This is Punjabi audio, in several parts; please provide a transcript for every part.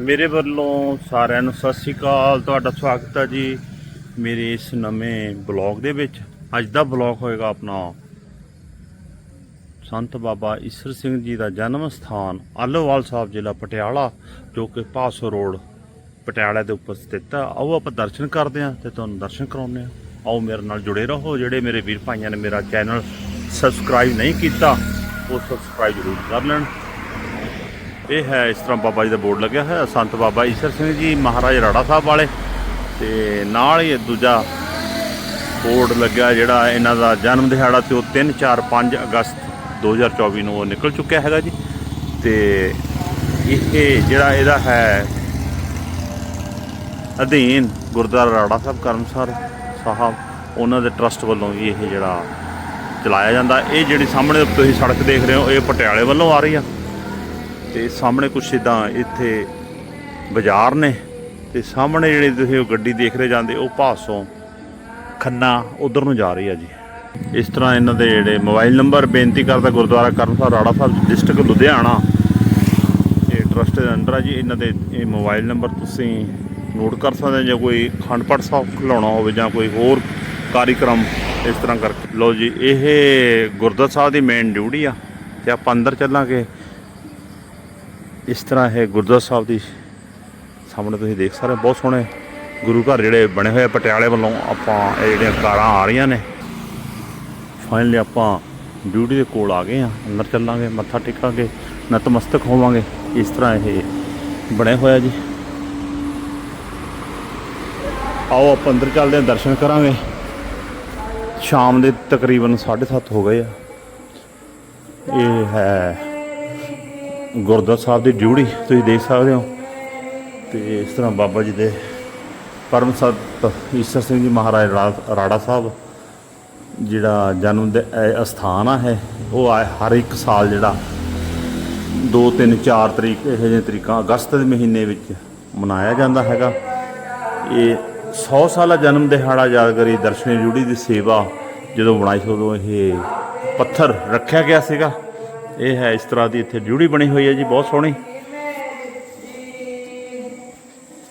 ਮੇਰੇ ਵੱਲੋਂ ਸਾਰਿਆਂ ਨੂੰ ਸਤਿ ਸ਼੍ਰੀ ਅਕਾਲ, ਤੁਹਾਡਾ ਸਵਾਗਤ ਹੈ ਜੀ ਮੇਰੇ ਇਸ ਨਵੇਂ ਬਲੌਗ ਦੇ ਵਿੱਚ। ਅੱਜ ਦਾ ਬਲੌਗ ਹੋਏਗਾ ਆਪਣਾ ਸੰਤ ਬਾਬਾ ਈਸਰ ਸਿੰਘ ਜੀ ਦਾ ਜਨਮ ਸਥਾਨ ਆਲੋਵਾਲ ਸਾਹਿਬ ਜ਼ਿਲ੍ਹਾ ਪਟਿਆਲਾ, ਜੋ ਕਿ ਪਾਸੋ ਰੋਡ ਪਟਿਆਲਾ ਦੇ ਉੱਪਰ ਸਥਿਤ ਆ। ਆਓ ਆਪਾਂ ਦਰਸ਼ਨ ਕਰਦੇ ਹਾਂ ਤੇ ਤੁਹਾਨੂੰ ਦਰਸ਼ਨ ਕਰਾਉਂਦੇ ਹਾਂ। ਆਓ ਮੇਰੇ ਨਾਲ ਜੁੜੇ ਰਹੋ। ਜਿਹੜੇ ਮੇਰੇ ਵੀਰ ਭਾਈਆਂ ਨੇ ਮੇਰਾ ਚੈਨਲ ਸਬਸਕ੍ਰਾਈਬ ਨਹੀਂ ਕੀਤਾ, ਉਹ ਸਬਸਕ੍ਰਾਈਬ ਜ਼ਰੂਰ ਕਰ ਲੈਣ। ਇਹ ਹੈ ਇਸ ਤਰ੍ਹਾਂ ਬਾਬਾ ਜੀ ਦਾ ਬੋਰਡ ਲੱਗਿਆ ਹੋਇਆ, ਸੰਤ ਬਾਬਾ ਈਸ਼ਰ ਸਿੰਘ ਜੀ, ਮਹਾਰਾਜ ਰਾੜਾ ਸਾਹਿਬ ਵਾਲੇ ਤੇ ਨਾਲ ਹੀ ਦੂਜਾ ਬੋਰਡ ਲੱਗਿਆ ਜਿਹੜਾ ਇਹਨਾਂ ਦਾ ਜਨਮ ਦਿਹਾੜਾ ਤੇ ਉਹ 3 4 5 ਅਗਸਤ 2024 ਨੂੰ ਉਹ ਨਿਕਲ ਚੁੱਕਿਆ ਹੈਗਾ ਜੀ। ਤੇ ਇਹ ਜਿਹੜਾ ਇਹਦਾ ਹੈ ਅਧੀਨ ਗੁਰਦੁਆਰਾ ਰਾੜਾ ਸਾਹਿਬ ਕਰਮਸਰ ਸਾਹਿਬ, ਉਹਨਾਂ ਦੇ ਟਰਸਟ ਵੱਲੋਂ ਵੀ ਇਹ ਜਿਹੜਾ ਚਲਾਇਆ ਜਾਂਦਾ। ਇਹ ਜਿਹੜੀ ਸਾਹਮਣੇ ਤੁਸੀਂ ਸੜਕ ਦੇਖ ਰਹੇ ਹੋ, ਇਹ ਪਟਿਆਲੇ ਵੱਲੋਂ ਆ ਰਹੀ ਆ। ਤੇ ਸਾਹਮਣੇ ਕੁਛ ਇਦਾਂ ਇੱਥੇ ਬਾਜ਼ਾਰ ਨੇ ਤੇ ਸਾਹਮਣੇ ਜਿਹੜੀ ਤੁਸੀਂ ਉਹ ਗੱਡੀ ਦੇਖ ਰਹੇ ਜਾਂਦੇ, ਉਹ ਭਾਸੋਂ ਖੰਨਾ ਉਧਰ ਨੂੰ ਜਾ ਰਹੀ ਆ ਜੀ। ਇਸ ਤਰ੍ਹਾਂ ਇਹਨਾਂ ਦੇ ਜਿਹੜੇ ਮੋਬਾਈਲ ਨੰਬਰ ਬੇਨਤੀ ਕਰਦਾ ਗੁਰਦੁਆਰਾ ਕਰਨ ਸਾਹਿਬ, ਰਾੜਾ ਸਾਹਿਬ ਡਿਸਟ੍ਰਿਕਟ ਲੁਧਿਆਣਾ ਇਹ ਟਰਸਟ ਦੇ ਅੰਦਰ ਆ ਜੀ, ਇਹਨਾਂ ਦੇ ਇਹ ਮੋਬਾਈਲ ਨੰਬਰ ਤੁਸੀਂ ਨੋਟ ਕਰ ਸਕਦੇ ਹੋ ਜੇ ਕੋਈ ਖੰਡ ਪਾਠ ਸਾਹਿਬ ਖਿਲਾਉਣਾ ਹੋਵੇ ਜਾਂ ਕੋਈ ਹੋਰ ਕਾਰਿਕ੍ਰਮ ਇਸ ਤਰ੍ਹਾਂ ਕਰਕੇ। ਲਓ ਜੀ, ਇਹ ਗੁਰਦੁਆਰਾ ਸਾਹਿਬ ਦੀ ਮੇਨ ਡਿਊਟੀ ਆ ਤੇ ਆਪਾਂ ਅੰਦਰ ਚੱਲਾਂਗੇ। ਇਸ ਤਰ੍ਹਾਂ ਇਹ ਗੁਰਦੁਆਰਾ ਸਾਹਿਬ ਦੀ ਸਾਹਮਣੇ ਤੁਸੀਂ ਦੇਖ ਸਕਦੇ ਹੋ, ਬਹੁਤ ਸੋਹਣੇ ਗੁਰੂ ਘਰ ਜਿਹੜੇ ਬਣੇ ਹੋਏ ਆ ਪਟਿਆਲੇ ਵੱਲੋਂ। ਆਪਾਂ ਇਹ ਜਿਹੜੀਆਂ ਕਾਰਾਂ ਆ ਰਹੀਆਂ ਨੇ ਫਾਈਨਲੀ ਆਪਾਂ ਡਿਊਟੀ ਦੇ ਕੋਲ ਆ ਗਏ ਆ ਅੰਦਰ ਚੱਲਾਂਗੇ, ਮੱਥਾ ਟੇਕਾਂਗੇ, ਨਤਮਸਤਕ ਹੋਵਾਂਗੇ। ਇਸ ਤਰ੍ਹਾਂ ਇਹ ਬਣੇ ਹੋਇਆ ਜੀ। ਆਓ, ਆਪਾਂ ਅੰਦਰ ਚੱਲਦੇ ਹਾਂ, ਦਰਸ਼ਨ ਕਰਾਂਗੇ। ਸ਼ਾਮ ਦੇ ਤਕਰੀਬਨ 7:30 ਹੋ ਗਏ ਆ। ਇਹ ਹੈ ਗੁਰਦੁਆਰਾ ਸਾਹਿਬ ਦੀ ਡਿਊੜੀ ਤੁਸੀਂ ਦੇਖ ਸਕਦੇ ਹੋ। ਤੇ ਇਸ ਤਰ੍ਹਾਂ ਬਾਬਾ ਜੀ ਦੇ ਪਰਮ ਸਤ ਈਸ਼ਰ ਸਿੰਘ ਜੀ ਮਹਾਰਾਜ ਰਾੜਾ ਸਾਹਿਬ, ਜਿਹੜਾ ਜਨਮ ਦੇ ਅਸਥਾਨ ਆ ਹੈ ਉਹ ਆ ਹਰ ਇੱਕ ਸਾਲ ਜਿਹੜਾ 2 3 4 ਤਰੀਕ, ਇਹੋ ਜਿਹੇ ਤਰੀਕਾਂ ਅਗਸਤ ਦੇ ਮਹੀਨੇ ਵਿੱਚ ਮਨਾਇਆ ਜਾਂਦਾ ਹੈਗਾ। ਇਹ 100 ਸਾਲਾ ਜਨਮ ਦਿਹਾੜਾ ਯਾਦਗਾਰੀ ਦਰਸ਼ਨੀ ਜੁੜੀ ਦੀ ਸੇਵਾ ਜਦੋਂ ਬਣਾਈ ਸੀ, ਉਦੋਂ ਇਹ ਪੱਥਰ ਰੱਖਿਆ ਗਿਆ ਸੀਗਾ। ਇਹ ਹੈ ਇਸ ਤਰ੍ਹਾਂ ਦੀ ਇੱਥੇ ਜੁੜੀ ਬਣੀ ਹੋਈ ਹੈ ਜੀ, ਬਹੁਤ ਸੋਹਣੀ।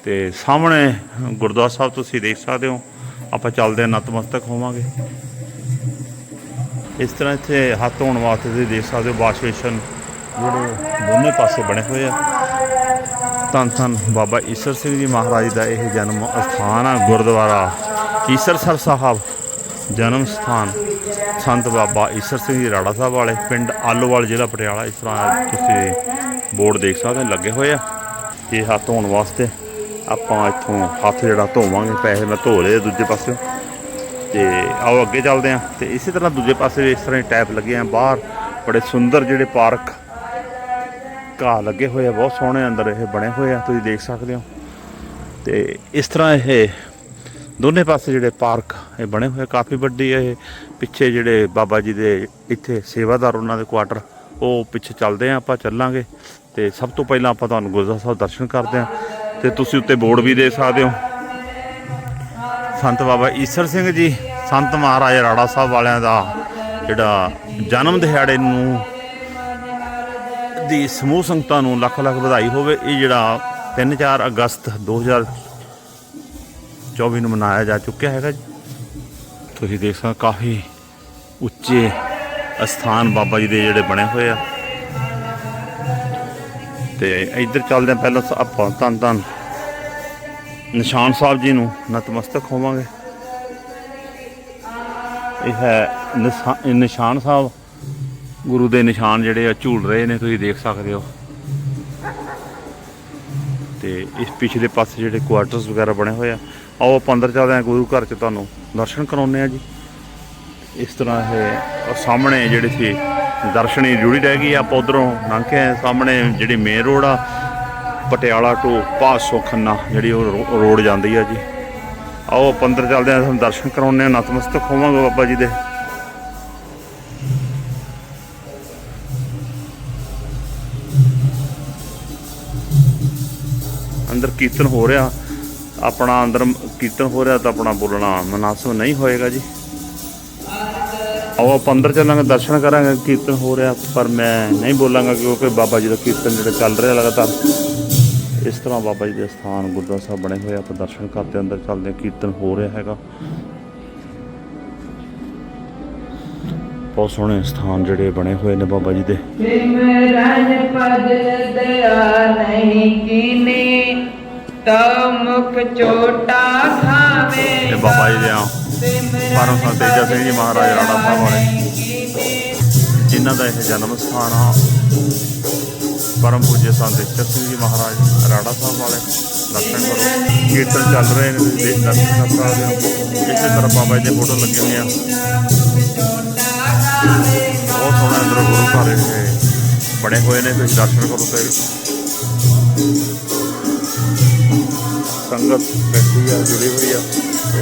ਤੇ ਸਾਹਮਣੇ ਗੁਰਦੁਆਰਾ ਸਾਹਿਬ ਤੁਸੀਂ ਦੇਖ ਸਕਦੇ ਹੋ, ਆਪਾਂ ਚੱਲਦੇ ਹਾਂ ਨਤਮਸਤਕ ਹੋਵਾਂਗੇ। ਇਸ ਤਰ੍ਹਾਂ ਇੱਥੇ ਹੱਥ ਧੋਣ ਵਾਸਤੇ ਤੁਸੀਂ ਦੇਖ ਸਕਦੇ ਹੋ, ਵਾਸ਼ ਜਿਹੜੇ ਦੋਨੇ ਪਾਸੇ ਬਣੇ ਹੋਏ ਆ। ਧੰਨ ਧੰਨ ਬਾਬਾ ਈਸਰ ਸਿੰਘ ਜੀ ਮਹਾਰਾਜ ਦਾ ਇਹ ਜਨਮ ਸਥਾਨ ਆ ਗੁਰਦੁਆਰਾ ਈਸਰਸਰ ਸਾਹਿਬ, ਜਨਮ ਸਥਾਨ। ਸੰਤ ਬਾਬਾ ਈਸਰ ਸਿੰਘ ਜੀ ਰਾੜਾ ਸਾਹਿਬ ਵਾਲੇ, ਪਿੰਡ ਆਲੋਵਾਲ ਜ਼ਿਲ੍ਹਾ ਪਟਿਆਲਾ। ਇਸ ਤਰ੍ਹਾਂ ਤੁਸੀਂ ਬੋਰਡ ਦੇਖ ਸਕਦੇ ਹੋ, ਲੱਗੇ ਹੋਏ ਆ। ਇਹ ਹੱਥ ਧੋਣ ਵਾਸਤੇ ਆਪਾਂ ਇੱਥੋਂ ਹੱਥ ਜਿਹੜਾ ਧੋਵਾਂਗੇ, ਪੈਸੇ ਮੈਂ ਧੋ ਲਏ ਦੂਜੇ ਪਾਸੇ। ਤੇ ਆਓ ਅੱਗੇ ਚੱਲਦੇ ਆ ਤੇ ਇਸੇ ਤਰ੍ਹਾਂ ਦੂਜੇ ਪਾਸੇ ਵੀ ਇਸ ਤਰ੍ਹਾਂ ਹੀ ਟੈਪ ਲੱਗੇ ਆ ਬਾਹਰ। ਬੜੇ ਸੁੰਦਰ ਜਿਹੜੇ ਪਾਰਕ ਘਾਹ ਲੱਗੇ ਹੋਏ ਆ, ਬਹੁਤ ਸੋਹਣੇ ਅੰਦਰ ਇਹ ਬਣੇ ਹੋਏ ਆ, ਤੁਸੀਂ ਦੇਖ ਸਕਦੇ ਹੋ। ਤੇ ਇਸ ਤਰ੍ਹਾਂ ਇਹ ਦੋਨੇ ਪਾਸੇ ਜਿਹੜੇ ਪਾਰਕ ਇਹ ਬਣੇ ਹੋਏ ਕਾਫੀ ਵੱਡੀ ਇਹ। ਪਿੱਛੇ ਜਿਹੜੇ ਬਾਬਾ ਜੀ ਦੇ ਇੱਥੇ ਸੇਵਾਦਾਰ ਉਹਨਾਂ ਦੇ ਕੁਆਟਰ ਉਹ ਪਿੱਛੇ ਚੱਲਦੇ ਆ, ਆਪਾਂ ਚੱਲਾਂਗੇ। ਤੇ ਸਭ ਤੋਂ ਪਹਿਲਾਂ ਆਪਾਂ ਤੁਹਾਨੂੰ ਗੁਰਦੁਆਰਾ ਸਾਹਿਬ ਦਰਸ਼ਨ ਕਰਦੇ ਆ। ਤੇ ਤੁਸੀਂ ਉੱਤੇ ਬੋਰਡ ਵੀ ਦੇ ਸਕਦੇ ਹੋ। ਸੰਤ ਬਾਬਾ ਈਸਰ ਸਿੰਘ ਜੀ, ਸੰਤ ਮਹਾਰਾਜ ਰਾੜਾ ਸਾਹਿਬ ਵਾਲਿਆਂ ਦਾ ਜਿਹੜਾ ਜਨਮ ਦਿਹਾੜੇ ਨੂੰ, ਦੀ ਸਮੂਹ ਸੰਗਤਾਂ ਨੂੰ ਲੱਖ ਲੱਖ ਵਧਾਈ ਹੋਵੇ, ਇਹ ਜਿਹੜਾ 3-4 ਅਗਸਤ 2024 ਨੂੰ ਮਨਾਇਆ ਜਾ ਚੁੱਕਿਆ ਹੈਗਾ ਤੁਸੀਂ ਦੇਖ ਸਕਦੇ ਕਾਫੀ ਉੱਚੇ ਅਸਥਾਨ ਬਾਬਾ ਜੀ ਦੇ ਜਿਹੜੇ ਬਣੇ ਹੋਏ ਆ। ਤੇ ਇੱਧਰ ਚੱਲਦੇ ਹਾਂ, ਪਹਿਲਾਂ ਆਪਾਂ ਧੰਨ ਧੰਨ ਨਿਸ਼ਾਨ ਸਾਹਿਬ ਜੀ ਨੂੰ ਨਤਮਸਤਕ ਹੋਵਾਂਗੇ। ਇਹ ਹੈ ਨਿਸ਼ਾ- ਨਿਸ਼ਾਨ ਸਾਹਿਬ, ਗੁਰੂ ਦੇ ਨਿਸ਼ਾਨ ਜਿਹੜੇ ਆ ਝੂਲ ਰਹੇ ਨੇ, ਤੁਸੀਂ ਦੇਖ ਸਕਦੇ ਹੋ। ਤੇ ਇਸ ਪਿਛਲੇ ਪਾਸੇ ਜਿਹੜੇ ਕੁਆਟਰਸ ਵਗੈਰਾ ਬਣੇ ਹੋਏ ਆ, ਆਓ ਆਪਾਂ ਅੰਦਰ ਚੱਲਦੇ ਹਾਂ, ਗੁਰੂ ਘਰ ਚ ਤੁਹਾਨੂੰ ਦਰਸ਼ਨ ਕਰਾਉਂਦੇ ਆ ਜੀ। ਇਸ ਤਰ੍ਹਾਂ ਇਹ ਸਾਹਮਣੇ ਜਿਹੜੇ ਸੀ ਦਰਸ਼ਨੀ ਜੁੜੀ ਰਹਿ ਗਈ ਆਪਾਂ ਉਧਰੋਂ ਲੰਘ ਸਾਹਮਣੇ ਜਿਹੜੀ ਮੇਨ ਰੋਡ ਆ, ਪਟਿਆਲਾ ਟੂ ਪਾਸੋਂ ਖੰਨਾ, ਜਿਹੜੀ ਉਹ ਰੋ- ਰੋਡ ਜਾਂਦੀ ਆ ਜੀ। ਆਓ ਆਪਾਂ ਅੰਦਰ ਚੱਲਦੇ ਹਾਂ, ਤੁਹਾਨੂੰ ਦਰਸ਼ਨ ਕਰਾਉਂਦੇ ਆ ਨਤਮਸਤਕ ਹੋਵਾਂਗੇ ਬਾਬਾ ਜੀ ਦੇ। ਅੰਦਰ ਕੀਰਤਨ ਹੋ ਰਿਹਾ, ਆਪਣਾ ਅੰਦਰ ਕੀਰਤਨ ਹੋ ਰਿਹਾ ਤਾਂ ਆਪਣਾ ਬੋਲਣਾ ਮਨਾਸਬ ਨਹੀਂ ਹੋਏਗਾ ਜੀ। ਆਓ ਆਪਾਂ ਅੰਦਰ ਚੱਲਾਂਗੇ, ਦਰਸ਼ਨ ਕਰਾਂਗੇ, ਕੀਰਤਨ ਹੋ ਰਿਹਾ, ਪਰ ਮੈਂ ਨਹੀਂ ਬੋਲਾਂਗਾ ਕਿਉਂਕਿ ਬਾਬਾ ਜੀ ਦਾ ਕੀਰਤਨ ਜਿਹੜਾ ਚੱਲ ਰਿਹਾ ਲਗਾਤਾਰ। ਇਸ ਤਰ੍ਹਾਂ ਬਾਬਾ ਜੀ ਦੇ ਸਥਾਨ ਗੁਰਦੁਆਰਾ ਸਾਹਿਬ ਬਣੇ ਹੋਏ ਆਪਾਂ ਦਰਸ਼ਨ ਕਰਦੇ ਅੰਦਰ ਚੱਲਦੇ ਹਾਂ, ਕੀਰਤਨ ਹੋ ਰਿਹਾ ਹੈਗਾ। ਬਹੁਤ ਸੋਹਣੇ ਸਥਾਨ ਜਿਹੜੇ ਬਣੇ ਹੋਏ ਨੇ ਬਾਬਾ ਜੀ ਦੇ। ਸਿਮਰਨ ਪਦ ਦਇਆ ਨਹੀਂ ਕੀਨੀ ਤਾ ਮੁਖ ਚੋਟਾ ਖਾਵੇ ਬਾਬਾ ਜੀ ਦੇ ਆ। ਪਰਮ ਸੰਤ ਤੇਜਾ ਸਿੰਘ ਜੀ ਮਹਾਰਾਜ ਰਾਣਾ ਸਾਹਿਬ ਵਾਲੇ। ਜਿਨ੍ਹਾਂ ਦਾ ਇਹ ਜਨਮ ਸਥਾਨ ਆ। ਪਰਮ ਪੂਜਯ ਸੰਤ ਈਸ਼ਰ ਸਿੰਘ ਜੀ ਮਹਾਰਾਜ ਰਾੜਾ ਸਾਹਿਬ ਵਾਲੇ। ਦਰਸ਼ਨ ਕਰੋ। ਕੀਰਤਨ ਚੱਲ ਰਹੇ ਨੇ ਤੁਸੀਂ ਦੇਖ ਦਰਸ਼ਨ ਕਰ ਸਕਦੇ ਹੋ। ਇਸੇ ਤਰ੍ਹਾਂ ਬਾਬਾ ਜੀ ਦੇ ਫੋਟੋ ਲੱਗੇ ਹੋਏ ਆ। ਬਹੁਤ ਸੋਹਣਾ ਅੰਦਰ ਗੁਰੂ ਘਰ ਇਹ ਬਣੇ ਹੋਏ ਨੇ। ਤੁਸੀਂ ਦਰਸ਼ਨ ਕਰੋ ਤੇ ਸੰਗਤ ਬੈਠੀ ਆ, ਜੁੜੀ ਹੋਈ ਆ।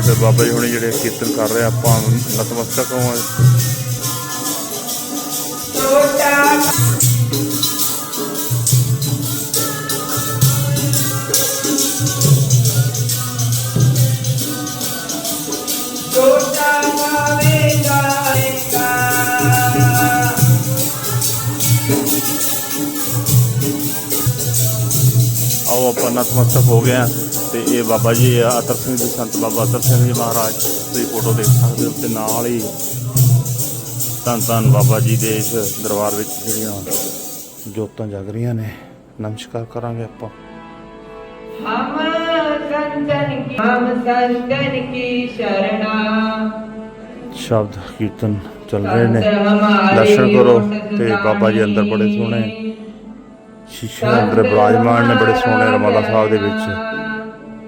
ਤੇ ਬਾਬਾ ਜੀ ਹੁਣੇ ਜਿਹੜੇ ਕੀਰਤਨ ਕਰ ਰਹੇ ਆ, ਆਪਾਂ ਨਤਮਸਤਕ ਹੋਵਾਂ ਆਓ, ਆਪਾਂ ਨਤਮਸਤਕ ਹੋ ਗਏ ਆ। ਤੇ ਇਹ ਬਾਬਾ ਜੀ ਅਤਰ ਸਿੰਘ ਜੀ ਸੰਤ ਬਾਬਾ ਅਤਰ ਸਿੰਘ ਜੀ ਮਹਾਰਾਜ ਤੁਸੀਂ ਫੋਟੋ ਦੇਖ ਸਕਦੇ ਹੋ ਤੇ ਨਾਲ ਹੀ ਧੰਨ ਧੰਨ ਬਾਬਾ ਜੀ ਦੇ ਇਸ ਦਰਬਾਰ ਵਿੱਚ ਜਿਹੜੀਆਂ ਜੋਤਾਂ ਜਗ ਰਹੀਆਂ ਨੇ। ਨਮਸਕਾਰ ਕਰਾਂਗੇ ਆਪਾਂ। ਹਮ ਸੰਤਨ ਕੀ ਹਮ ਸੰਤਨ ਕੀ ਸ਼ਰਣਾ। ਸ਼ਬਦ ਕੀਰਤਨ ਚੱਲ ਰਹੇ ਨੇ। ਦਰਸ਼ਨ ਕਰੋ ਤੇ ਬਾਬਾ ਜੀ ਅੰਦਰ ਬੜੇ ਸੋਹਣੇ ਸ਼ੀਸ਼ੇ ਅੰਦਰ ਬਰਾਜਮਾਨ ਨੇ ਬੜੇ ਸੋਹਣੇ ਰਮਾਲਾ ਸਾਹਿਬ ਦੇ ਵਿੱਚ।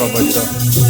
ਸੁਣ ਰਹੇ ਹਾਂ ਬਾਬਾ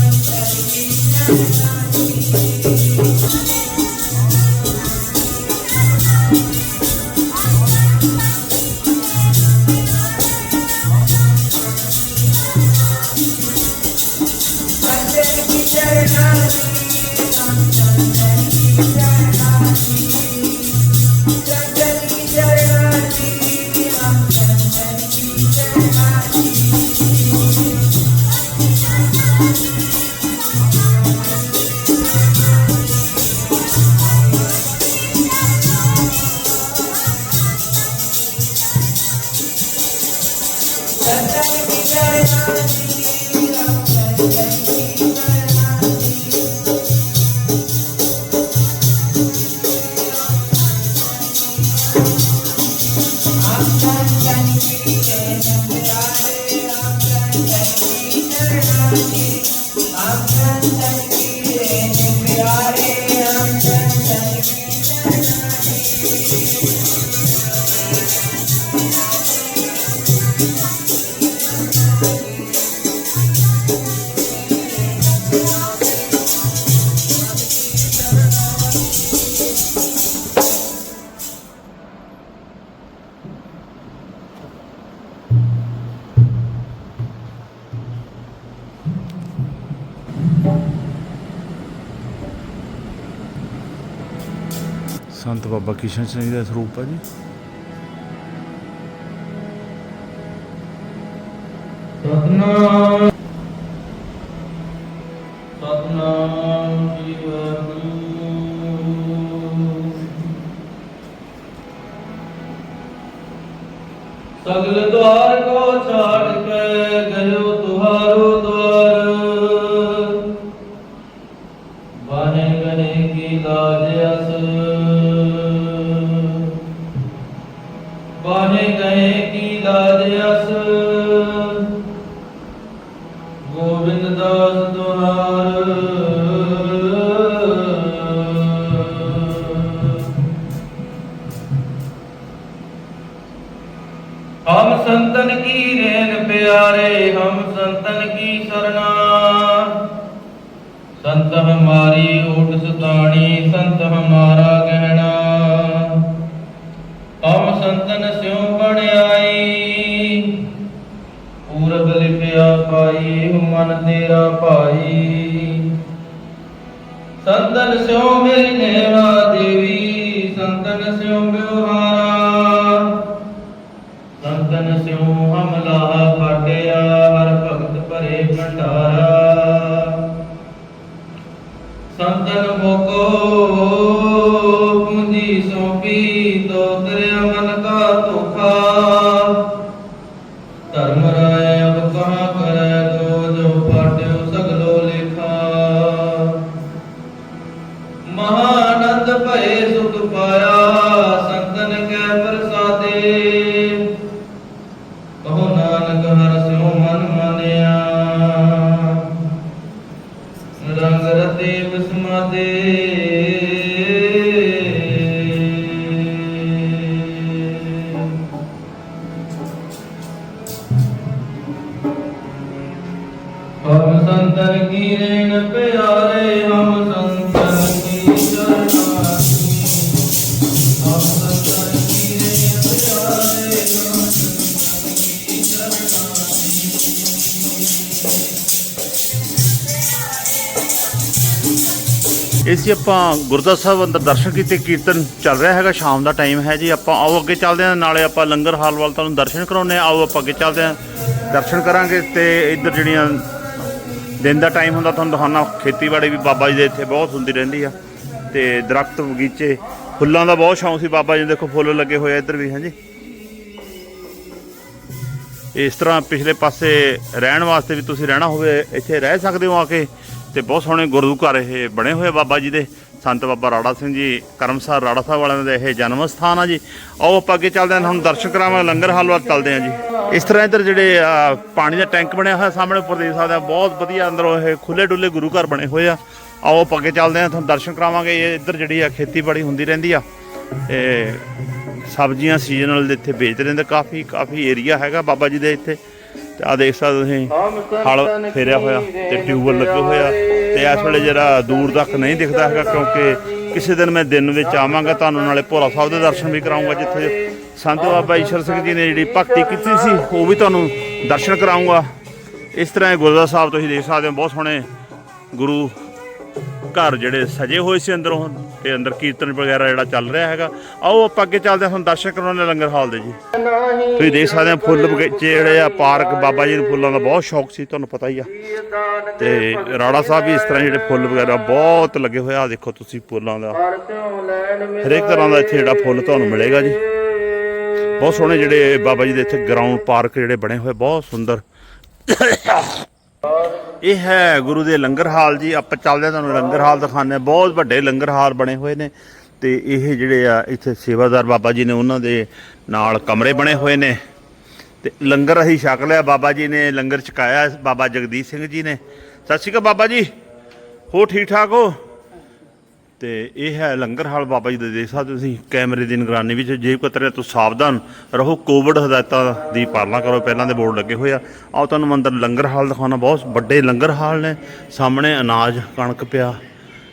ਸੰਤ ਬਾਬਾ ਕਿਸ਼ਨ ਸਿੰਘ ਦਾ ਸਰੂਪ ਹੈ ਜੀ। ਸਤਨਾਮ ਸਤਨਾਮ ਜੀ ਵਾਹਿਗੁਰੂ ਸਗਲ ਹਮਾਰੀ ਓਟ ਸਤਾਣੀ, ਸੰਤ ਹਮਾਰਾ ਗਹਿਣਾ। ਹਮ ਸੰਤਨ ਸਿਉ ਬੜਾਈ ਪੁਰਬ ਲਿਖਿਆ ਪਾਈ, ਮਨ ਤੇਰਾ ਭਾਈ। ਸੰਤਨ ਸਿਓ ਮੇਰੀ ਨੇਵਾ ਦੇਵੀ, ਸੰਤਨ ਸਿਓ ਬਿਵਹਾਰਾ। ਸੰਤਨ ਸਿਓ ਹਮਲਾ ਪੂੰਜੀ ਸੋਪੀ ਤੋ ਮਨ ਕਾ ਧੋਖਾ। ਧਰਮ ਰਾਏ ਅਬ ਕਹਾਂ ਕਰੈ ਜੋ ਜੋ ਪਾਟਿਓ ਸਗਲੋ ਲੇਖਾ। ਮਹਾਨੰਦ ਭਏ ਸੁਖ ਪਾਇਆ ਇਹ ਸੀ ਆਪਾਂ ਗੁਰਦੁਆਰਾ ਸਾਹਿਬ ਅੰਦਰ ਦਰਸ਼ਨ ਕੀਤੇ, ਕੀਰਤਨ ਚੱਲ ਰਿਹਾ ਹੈਗਾ, ਸ਼ਾਮ ਦਾ ਟਾਈਮ ਹੈ ਜੀ, ਆਪਾਂ ਆਓ ਅੱਗੇ ਚੱਲਦੇ ਹਾਂ, ਨਾਲੇ ਆਪਾਂ ਲੰਗਰ ਹਾਲ ਵੱਲ ਤੁਹਾਨੂੰ ਦਰਸ਼ਨ ਕਰਾਉਂਦੇ ਹਾਂ, ਆਓ ਆਪਾਂ ਅੱਗੇ ਚੱਲਦੇ ਹਾਂ, ਦਰਸ਼ਨ ਕਰਾਂਗੇ ਤੇ ਇੱਧਰ ਜਿਹੜੀਆਂ ਦਿਨ ਦਾ ਟਾਈਮ ਹੁੰਦਾ, ਤੁਹਾਨੂੰ ਦਿਖਾਉਣਾ, ਖੇਤੀਬਾੜੀ ਵੀ ਬਾਬਾ ਜੀ ਦੇ ਇੱਥੇ ਬਹੁਤ ਹੁੰਦੀ ਰਹਿੰਦੀ ਆ, ਤੇ ਦਰਖਤ, ਬਗੀਚੇ, ਫੁੱਲਾਂ ਦਾ ਬਹੁਤ ਸ਼ੌਂਕ ਸੀ ਬਾਬਾ ਜੀ ਦੇਖੋ ਫੁੱਲ ਲੱਗੇ ਹੋਏ ਆ ਇੱਧਰ ਵੀ, ਹਾਂਜੀ। ਇਸ ਤਰ੍ਹਾਂ ਪਿਛਲੇ ਪਾਸੇ ਰਹਿਣ ਵਾਸਤੇ ਵੀ ਤੁਸੀਂ ਰਹਿਣਾ ਹੋਵੇ, ਇੱਥੇ ਰਹਿ ਸਕਦੇ ਹੋ ਆ ਕੇ ਤੇ ਬਹੁਤ ਸੋਹਣੇ ਗੁਰੂ ਘਰ ਇਹ ਬਣੇ ਹੋਏ ਆ ਬਾਬਾ ਜੀ ਦੇ। ਸੰਤ ਬਾਬਾ ਰਾੜਾ ਸਿੰਘ ਜੀ ਕਰਮਸਰ ਰਾੜਾ ਸਾਹਿਬ ਵਾਲਿਆਂ ਦਾ ਇਹ ਜਨਮ ਸਥਾਨ ਆ ਜੀ। ਆਓ ਆਪਾਂ ਅੱਗੇ ਚੱਲਦੇ ਹਾਂ ਤੁਹਾਨੂੰ ਦਰਸ਼ਨ ਕਰਾਵਾਂਗੇ ਲੰਗਰ ਹਾਲ ਵੱਲ ਚੱਲਦੇ ਹਾਂ ਜੀ। ਇਸ ਤਰ੍ਹਾਂ ਇੱਧਰ ਜਿਹੜੇ ਆ, ਪਾਣੀ ਦਾ ਟੈਂਕ ਬਣਿਆ ਹੋਇਆ ਸਾਹਮਣੇ ਉੱਪਰ ਦੇਖ ਸਕਦੇ ਆ ਬਹੁਤ ਵਧੀਆ ਅੰਦਰੋਂ ਇਹ ਖੁੱਲੇ ਡੁੱਲੇ ਗੁਰੂ ਘਰ ਬਣੇ ਹੋਏ ਆ। ਆਓ ਆਪਾਂ ਅੱਗੇ ਚੱਲਦੇ ਹਾਂ ਤੁਹਾਨੂੰ ਦਰਸ਼ਨ ਕਰਾਵਾਂਗੇ। ਇਹ ਇੱਧਰ ਜਿਹੜੀ ਆ ਖੇਤੀਬਾੜੀ ਹੁੰਦੀ ਰਹਿੰਦੀ ਆ ਤੇ ਸਬਜ਼ੀਆਂ ਸੀਜ਼ਨਲ ਦੇ ਇੱਥੇ ਵੇਚਦੇ ਰਹਿੰਦੇ ਕਾਫੀ ਕਾਫੀ ਏਰੀਆ ਹੈਗਾ ਬਾਬਾ ਜੀ ਦੇ ਇੱਥੇ। ਤੇ ਆ ਦੇਖ ਸਕਦੇ ਤੁਸੀਂ ਹਲ ਫੇਰਿਆ ਹੋਇਆ ਤੇ ਟਿਊਬਲ ਲੱਗੇ ਹੋਇਆ ਤੇ ਇਸ ਵੇਲੇ ਜਿਹੜਾ ਦੂਰ ਤੱਕ ਨਹੀਂ ਦਿਖਦਾ ਹੈਗਾ ਕਿਉਂਕਿ ਕਿਸੇ ਦਿਨ ਮੈਂ ਦਿਨ ਵਿੱਚ ਆਵਾਂਗਾ ਤੁਹਾਨੂੰ ਨਾਲੇ ਭੋਰਾ ਸਾਹਿਬ ਦੇ ਦਰਸ਼ਨ ਵੀ ਕਰਾਉਂਗਾ ਜਿੱਥੇ ਸੰਤ ਬਾਬਾ ਈਸ਼ਰ ਸਿੰਘ ਜੀ ਨੇ ਜਿਹੜੀ ਭਗਤੀ ਕੀਤੀ ਸੀ ਉਹ ਵੀ ਤੁਹਾਨੂੰ ਦਰਸ਼ਨ ਕਰਾਉਂਗਾ। ਇਸ ਤਰ੍ਹਾਂ ਗੁਰਦੁਆਰਾ ਸਾਹਿਬ ਤੁਸੀਂ ਦੇਖ ਸਕਦੇ ਹੋ ਬਹੁਤ ਸੋਹਣੇ ਗੁਰੂ ਘਰ ਜਿਹੜੇ ਸਜੇ ਹੋਏ ਸੀ ਅੰਦਰੋਂ ਤੇ ਅੰਦਰ ਕੀਰਤਨ ਵਗੈਰਾ ਜਿਹੜਾ ਚੱਲ ਰਿਹਾ ਹੈਗਾ। ਆਓ ਆਪਾਂ ਅੱਗੇ ਚੱਲਦੇ ਹਾਂ ਤੁਹਾਨੂੰ ਦਰਸ਼ਕ ਕਰਾਉਣੇ ਲੰਗਰ ਹਾਲ ਦੇ ਜੀ। ਤੁਸੀਂ ਦੇਖ ਸਕਦੇ ਹੋ ਫੁੱਲ ਬਗੀਚੇ ਜਿਹੜੇ ਆ ਪਾਰਕ ਬਾਬਾ ਜੀ ਨੂੰ ਫੁੱਲਾਂ ਦਾ ਬਹੁਤ ਸ਼ੌਕ ਸੀ, ਤੁਹਾਨੂੰ ਪਤਾ ਹੀ ਆ। ਤੇ ਰਾੜਾ ਸਾਹਿਬ ਵੀ ਇਸ ਤਰ੍ਹਾਂ ਜਿਹੜੇ ਫੁੱਲ ਵਗੈਰਾ ਬਹੁਤ ਲੱਗੇ ਹੋਏ ਆ। ਆਹ ਦੇਖੋ ਤੁਸੀਂ ਫੁੱਲਾਂ ਦਾ। ਹਰੇਕ ਤਰ੍ਹਾਂ ਦਾ ਇੱਥੇ ਜਿਹੜਾ ਫੁੱਲ ਤੁਹਾਨੂੰ ਮਿਲੇਗਾ ਜੀ। ਬਹੁਤ ਸੋਹਣੇ ਜਿਹੜੇ ਬਾਬਾ ਜੀ ਦੇ ਇੱਥੇ ਗਰਾਊਂਡ ਪਾਰਕ ਜਿਹੜੇ ਬਣੇ ਹੋਏ, ਬਹੁਤ ਸੁੰਦਰ। ਇਹ ਹੈ ਗੁਰੂ ਦੇ ਲੰਗਰ ਹਾਲ ਜੀ। ਆਪਾਂ ਚੱਲਦੇ ਹਾਂ ਤੁਹਾਨੂੰ ਲੰਗਰ ਹਾਲ ਦਿਖਾਉਂਦੇ ਹਾਂ। ਬਹੁਤ ਵੱਡੇ ਲੰਗਰ ਹਾਲ ਬਣੇ ਹੋਏ ਨੇ ਤੇ ਇਹ ਜਿਹੜੇ ਆ, ਇੱਥੇ ਸੇਵਾਦਾਰ ਬਾਬਾ ਜੀ ਨੇ ਉਹਨਾਂ ਦੇ ਨਾਲ ਕਮਰੇ ਬਣੇ ਹੋਏ ਨੇ। ਤੇ ਲੰਗਰ ਅਸੀਂ ਛਕ ਲਿਆ। ਬਾਬਾ ਜੀ ਨੇ ਲੰਗਰ ਛਕਾਇਆ। ਬਾਬਾ ਜਗਦੀਸ਼ ਸਿੰਘ ਜੀ ਨੇ। ਸਤਿ ਸ਼੍ਰੀ ਅਕਾਲ ਬਾਬਾ ਜੀ। ਹੋ ਠੀਕ ਠਾਕ ਹੋ? ਤੇ ਇਹ ਹੈ ਲੰਗਰ ਹਾਲ ਬਾਬਾ ਜੀ ਦੇ ਦੇਖ ਸਕਦੇ ਹੋ ਤੁਸੀਂ, ਕੈਮਰੇ ਦੀ ਨਿਗਰਾਨੀ ਵਿੱਚ ਜੇਬ ਕਤਰੇ ਤੋਂ ਸਾਵਧਾਨ ਰਹੋ, ਕੋਵਿਡ ਹਦਾਇਤਾਂ ਦੀ ਪਾਲਣਾ ਕਰੋ, ਪਹਿਲਾਂ ਦੇ ਬੋਰਡ ਲੱਗੇ ਹੋਏ ਆ। ਆਓ ਤੁਹਾਨੂੰ ਅੰਦਰ ਲੰਗਰ ਹਾਲ ਦਿਖਾਉਣਾ, ਬਹੁਤ ਵੱਡੇ ਲੰਗਰ ਹਾਲ ਨੇ, ਸਾਹਮਣੇ ਅਨਾਜ ਕਣਕ ਪਿਆ,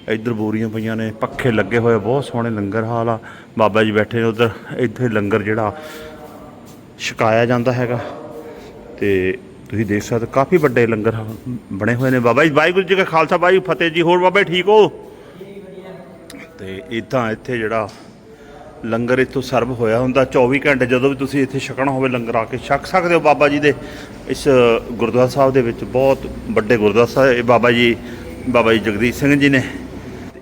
ਇੱਧਰ ਬੋਰੀਆਂ ਪਈਆਂ ਨੇ, ਪੱਖੇ ਲੱਗੇ ਹੋਏ ਬਹੁਤ ਸੋਹਣੇ ਲੰਗਰ ਹਾਲ ਆ, ਬਾਬਾ ਜੀ ਬੈਠੇ ਨੇ ਉਧਰ, ਇੱਥੇ ਲੰਗਰ ਜਿਹੜਾ ਛਕਾਇਆ ਜਾਂਦਾ ਹੈਗਾ, ਤੇ ਤੁਸੀਂ ਦੇਖ ਸਕਦੇ ਕਾਫੀ ਵੱਡੇ ਲੰਗਰ ਹਾਲ ਬਣੇ ਹੋਏ ਨੇ ਬਾਬਾ ਜੀ, ਵਾਹਿਗੁਰੂ ਜੀ ਕਾ ਖਾਲਸਾ, ਵਾਹਿਗੁਰੂ ਫਤਿਹ ਜੀ, ਹੋਰ ਬਾਬਾ ਜੀ ਠੀਕ ਹੋ? ਤੇ ਇਦਾਂ ਇੱਥੇ ਜਿਹੜਾ ਲੰਗਰ ਇੱਥੋਂ ਸਰਵ ਹੋਇਆ ਹੁੰਦਾ 24 ਘੰਟੇ ਜਦੋਂ ਵੀ ਤੁਸੀਂ ਇੱਥੇ ਛਕਣਾ ਹੋਵੇ ਲੰਗਰ ਆ ਕੇ ਛਕ ਸਕਦੇ ਹੋ ਬਾਬਾ ਜੀ ਦੇ। ਇਸ ਗੁਰਦੁਆਰਾ ਸਾਹਿਬ ਦੇ ਵਿੱਚ ਬਹੁਤ ਵੱਡੇ ਗੁਰਦੁਆਰਾ ਸਾਹਿਬ ਇਹ ਬਾਬਾ ਜੀ ਬਾਬਾ ਜੀ ਜਗਦੀਸ਼ ਸਿੰਘ ਜੀ ਨੇ।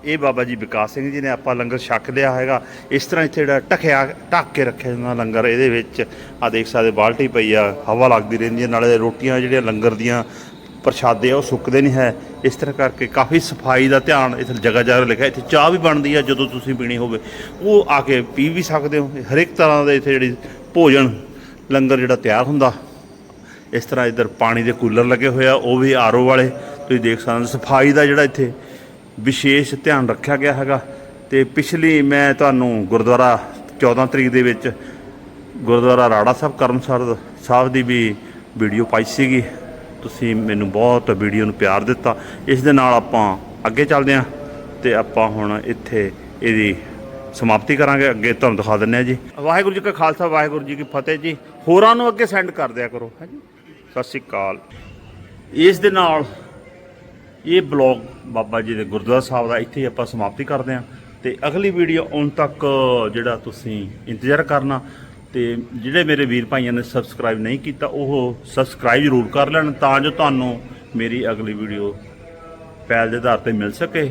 ਇਹ ਬਾਬਾ ਜੀ ਵਿਕਾਸ ਸਿੰਘ ਜੀ ਨੇ ਆਪਾਂ ਲੰਗਰ ਛਕ ਲਿਆ ਹੈਗਾ। ਇਸ ਤਰ੍ਹਾਂ ਇੱਥੇ ਜਿਹੜਾ ਢਕਿਆ, ਢੱਕ ਕੇ ਰੱਖਿਆ ਜਾਂਦਾ ਲੰਗਰ, ਇਹਦੇ ਵਿੱਚ ਆ ਦੇਖ ਸਕਦੇ ਬਾਲਟੀ ਪਈ ਆ, ਹਵਾ ਲੱਗਦੀ ਰਹਿੰਦੀ ਹੈ, ਨਾਲੇ ਰੋਟੀਆਂ ਜਿਹੜੀਆਂ ਲੰਗਰ ਦੀਆਂ ਪ੍ਰਸ਼ਾਦੇ ਆ, ਉਹ ਸੁੱਕਦੇ ਨਹੀਂ ਹੈ। ਇਸ ਤਰ੍ਹਾਂ ਕਰਕੇ ਕਾਫੀ ਸਫ਼ਾਈ ਦਾ ਧਿਆਨ ਇੱਥੇ ਜਗ੍ਹਾ ਜਗ੍ਹਾ ਲਿਖਿਆ ਇੱਥੇ ਚਾਹ ਵੀ ਬਣਦੀ ਆ ਜਦੋਂ ਤੁਸੀਂ ਪੀਣੀ ਹੋਵੇ। ਉਹ ਆ ਕੇ ਪੀ ਵੀ ਸਕਦੇ ਹੋ। ਹਰੇਕ ਤਰ੍ਹਾਂ ਦੇ ਇੱਥੇ ਜਿਹੜੀ ਭੋਜਨ, ਲੰਗਰ ਜਿਹੜਾ ਤਿਆਰ ਹੁੰਦਾ। ਇਸ ਤਰ੍ਹਾਂ ਇੱਧਰ ਪਾਣੀ ਦੇ ਕੂਲਰ ਲੱਗੇ ਹੋਏ ਆ, ਉਹ ਵੀ ਆਰਓ ਵਾਲੇ। ਤੁਸੀਂ ਦੇਖ ਸਕਦੇ ਸਫ਼ਾਈ ਦਾ ਜਿਹੜਾ ਇੱਥੇ ਵਿਸ਼ੇਸ਼ ਧਿਆਨ ਰੱਖਿਆ ਗਿਆ ਹੈਗਾ। ਤੇ ਪਿਛਲੀ ਮੈਂ ਤੁਹਾਨੂੰ ਗੁਰਦੁਆਰਾ 14 ਤਰੀਕ ਦੇ ਵਿੱਚ ਗੁਰਦੁਆਰਾ ਰਾੜਾ ਸਾਹਿਬ ਕਰਮਸਰ ਸਾਹਿਬ ਦੀ ਵੀ ਵੀਡੀਓ ਪਾਈ ਸੀਗੀ। ਤੁਸੀਂ ਮੈਨੂੰ ਬਹੁਤ ਵੀਡੀਓ ਨੂੰ ਪਿਆਰ ਦਿੱਤਾ। ਇਸ ਦੇ ਨਾਲ ਆਪਾਂ ਅੱਗੇ ਚੱਲਦੇ ਹਾਂ ਤੇ ਆਪਾਂ ਹੁਣ ਇੱਥੇ ਇਹਦੀ ਸਮਾਪਤੀ ਕਰਾਂਗੇ। ਅੱਗੇ ਤੁਹਾਨੂੰ ਦਿਖਾ ਦਿੰਨੇ ਆ ਜੀ। ਵਾਹਿਗੁਰੂ ਜੀ ਕਾ ਖਾਲਸਾ, ਵਾਹਿਗੁਰੂ ਜੀ ਕੀ ਫਤਿਹ ਜੀ। ਹੋਰਾਂ ਨੂੰ ਅੱਗੇ ਸੈਂਡ ਕਰ ਦਿਆ ਕਰੋ। ਹਾਂਜੀ। ਸਤਿ ਸ਼੍ਰੀ ਅਕਾਲ। ਇਸ ਦੇ ਨਾਲ ਇਹ ਬਲੌਗ ਬਾਬਾ ਜੀ ਦੇ ਗੁਰਦੁਆਰਾ ਸਾਹਿਬ ਦਾ ਇੱਥੇ ਹੀ ਆਪਾਂ ਸਮਾਪਤੀ ਕਰਦੇ ਹਾਂ। ਤੇ ਅਗਲੀ ਵੀਡੀਓ ਆਉਣ ਤੱਕ ਜਿਹੜਾ ਤੁਸੀਂ ਇੰਤਜ਼ਾਰ ਕਰਨਾ ਤੇ ਜਿਹੜੇ ਮੇਰੇ ਵੀਰ ਭਾਈਆਂ ਨੇ ਸਬਸਕ੍ਰਾਈਬ ਨਹੀਂ ਕੀਤਾ, ਉਹ ਸਬਸਕ੍ਰਾਈਬ ਜ਼ਰੂਰ ਕਰ ਲੈਣ ਤਾਂ ਜੋ ਤੁਹਾਨੂੰ ਮੇਰੀ ਅਗਲੀ ਵੀਡੀਓ ਪਹਿਲ ਦੇ ਆਧਾਰ ਤੇ ਮਿਲ ਸਕੇ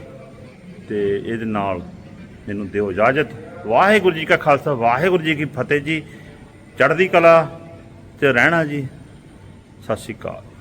ਤੇ ਇਹਦੇ ਨਾਲ ਮੈਨੂੰ ਦਿਓ ਇਜਾਜ਼ਤ। ਵਾਹਿਗੁਰੂ ਜੀ ਕਾ ਖਾਲਸਾ, ਵਾਹਿਗੁਰੂ ਜੀ ਕੀ ਫਤਿਹ ਜੀ। ਚੜ੍ਹਦੀ ਕਲਾ ਤੇ ਰਹਿਣਾ ਜੀ। ਸਤਿ ਸ਼੍ਰੀ ਅਕਾਲ।